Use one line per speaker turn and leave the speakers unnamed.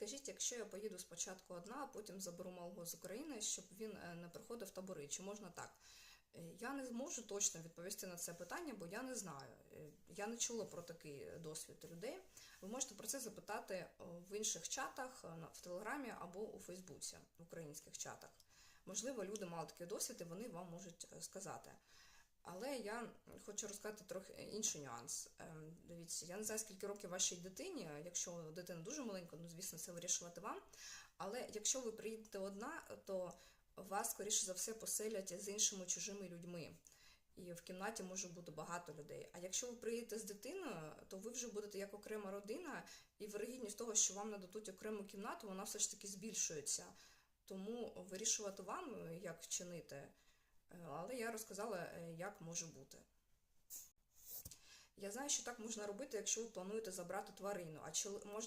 підкажіть, якщо я поїду спочатку одна, а потім заберу малого з України, щоб він е, не приходив табори, чи можна так? Е, Я не зможу точно відповісти на це питання, бо я не знаю. Е, Я не чула про такий досвід людей. Ви можете про це запитати в інших чатах, в Телеграмі або у Фейсбуці, в українських чатах. Можливо, люди мали такий досвід, і вони вам можуть сказати. Але я хочу розказати трохи інший нюанс. Ем, Дивіться, я не знаю, скільки років вашій дитині. Якщо дитина дуже маленька, ну звісно, це вирішувати вам. Але якщо ви приїдете одна, то вас, скоріше за все, поселять з іншими чужими людьми. І в кімнаті може бути багато людей. А якщо ви приїдете з дитиною, то ви вже будете як окрема родина, і вирогідність того, що вам нададуть окрему кімнату, вона все ж таки збільшується. Тому вирішувати вам, як вчинити. Але я розказала, е, як може бути. Я знаю, що так можна робити, якщо ви плануєте забрати тварину. А чи можна